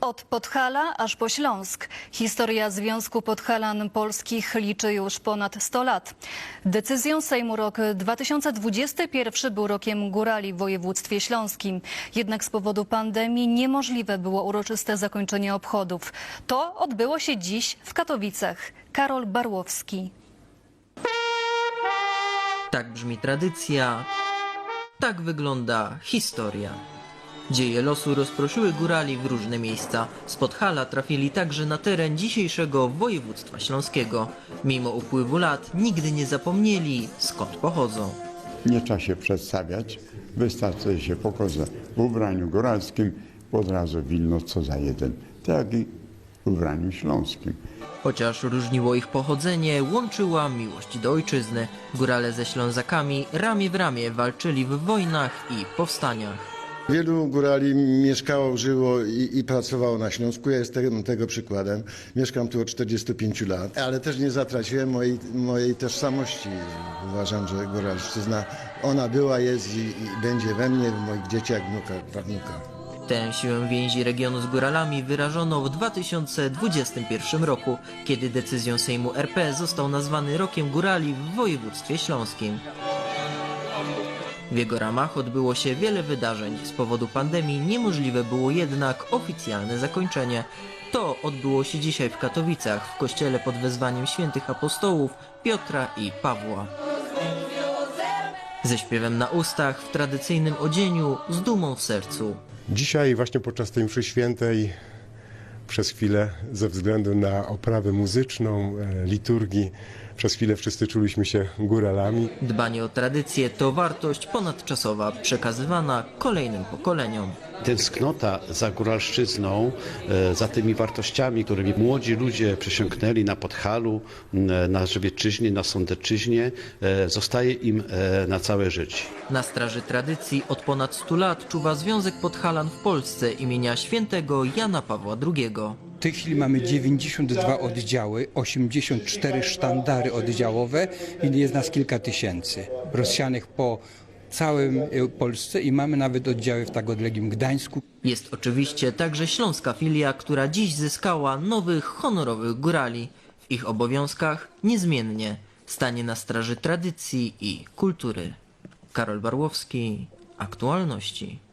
Od Podhala aż po Śląsk. Historia Związku Podhalan Polskich liczy już ponad 100 lat. Decyzją Sejmu rok 2021 był rokiem górali w województwie śląskim. Jednak z powodu pandemii niemożliwe było uroczyste zakończenie obchodów. To odbyło się dziś w Katowicach. Karol Barłowski. Tak brzmi tradycja, tak wygląda historia. Dzieje losu rozproszyły górali w różne miejsca. Z Podhala trafili także na teren dzisiejszego województwa śląskiego. Mimo upływu lat nigdy nie zapomnieli skąd pochodzą. Nie trzeba się przedstawiać, wystarczy się pokazać w ubraniu góralskim, od razu Wilno co za jeden, tak i w ubraniu śląskim. Chociaż różniło ich pochodzenie, łączyła miłość do ojczyzny. Górale ze Ślązakami ramię w ramię walczyli w wojnach i powstaniach. Wielu górali mieszkało, żyło i, i pracowało na Śląsku. Ja jestem tego przykładem. Mieszkam tu od 45 lat, ale też nie zatraciłem mojej, mojej tożsamości. Uważam, że góralszczyzna, ona była, jest i, i będzie we mnie, w moich dzieciach, wnukach, prawnukach. Tę siłę więzi regionu z góralami wyrażono w 2021 roku, kiedy decyzją Sejmu RP został nazwany Rokiem Górali w województwie śląskim. W jego ramach odbyło się wiele wydarzeń. Z powodu pandemii niemożliwe było jednak oficjalne zakończenie. To odbyło się dzisiaj w Katowicach, w kościele pod wezwaniem świętych apostołów Piotra i Pawła. Ze śpiewem na ustach, w tradycyjnym odzieniu, z dumą w sercu. Dzisiaj właśnie podczas tej mszy świętej przez chwilę ze względu na oprawę muzyczną, e, liturgii, przez chwilę wszyscy czuliśmy się góralami. Dbanie o tradycję to wartość ponadczasowa, przekazywana kolejnym pokoleniom. tęsknota za góralszczyzną, e, za tymi wartościami, którymi młodzi ludzie przesiąknęli na Podhalu, na Żywiecczyźnie, na Sądeczyźnie, e, zostaje im e, na całe życie. Na straży tradycji od ponad 100 lat czuwa Związek Podhalan w Polsce imienia świętego Jana Pawła II. W tej chwili mamy 92 oddziały, 84 sztandary oddziałowe i jest nas kilka tysięcy rozsianych po całym e, Polsce i mamy nawet oddziały w tak odległym Gdańsku. Jest oczywiście także śląska filia, która dziś zyskała nowych honorowych górali. W ich obowiązkach niezmiennie stanie na straży tradycji i kultury. Karol Barłowski, Aktualności.